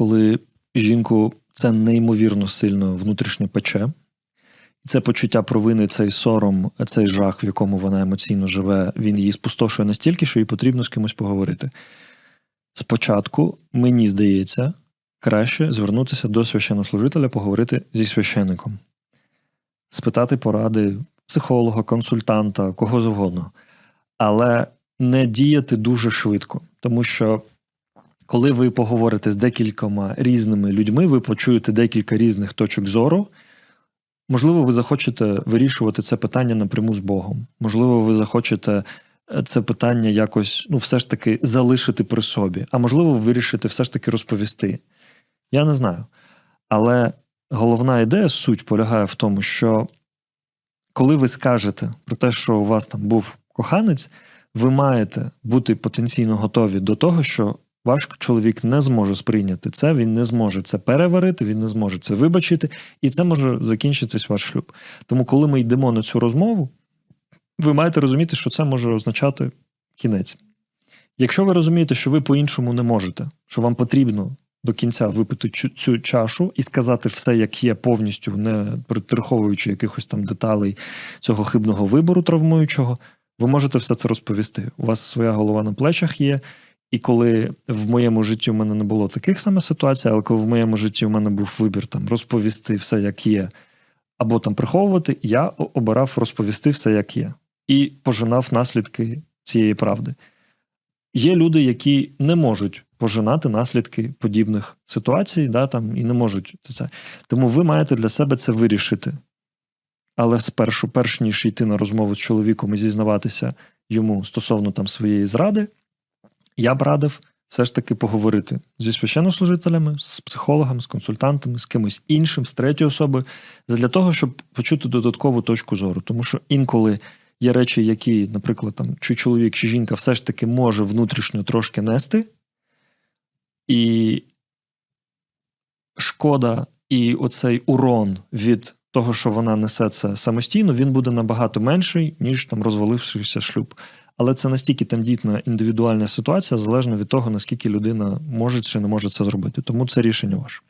коли жінку це неймовірно сильно внутрішньо пече. І це почуття провини, цей сором, цей жах, в якому вона емоційно живе, він її спустошує настільки, що їй потрібно з кимось поговорити. Спочатку, мені здається, краще звернутися до священнослужителя, поговорити зі священником, спитати поради психолога, консультанта, кого завгодно. Але не діяти дуже швидко, тому що коли ви поговорите з декількома різними людьми, ви почуєте декілька різних точок зору. Можливо, ви захочете вирішувати це питання напряму з Богом. Можливо, ви захочете е, це питання якось, ну, все ж таки, залишити при собі. А можливо, ви вирішите все ж таки розповісти. Я не знаю. Але головна ідея, суть полягає в тому, що коли ви скажете про те, що у вас там був коханець, ви маєте бути потенційно готові до того, що ваш чоловік не зможе сприйняти це, він не зможе це переварити, він не зможе це вибачити, і це може закінчитись ваш шлюб. Тому, коли ми йдемо на цю розмову, ви маєте розуміти, що це може означати кінець. Якщо ви розумієте, що ви по-іншому не можете, що вам потрібно до кінця випити цю, чашу і сказати все, як є, повністю не притриховуючи якихось там деталей цього хибного вибору травмуючого, ви можете все це розповісти. У вас своя голова на плечах є. І коли в моєму житті у мене не було таких саме ситуацій, але коли в моєму житті у мене був вибір там розповісти все, як є, або там приховувати, я обирав розповісти все, як є, і пожинав наслідки цієї правди. Є люди, які не можуть пожинати наслідки подібних ситуацій, да, там, і не можуть це. Тому ви маєте для себе це вирішити. Але спершу, перш ніж йти на розмову з чоловіком і зізнаватися йому стосовно там своєї зради, я б радив все ж таки поговорити зі священнослужителями, з психологами, з консультантами, з кимось іншим, з третьої особи, для того, щоб почути додаткову точку зору. Тому що інколи є речі, які, наприклад, там, чи чоловік, чи жінка все ж таки може внутрішньо трошки нести, і шкода і оцей урон від того, що вона несе це самостійно, він буде набагато менший, ніж там розвалившися шлюб. Але це настільки тендітна індивідуальна ситуація, залежно від того, наскільки людина може чи не може це зробити. Тому це рішення ваше.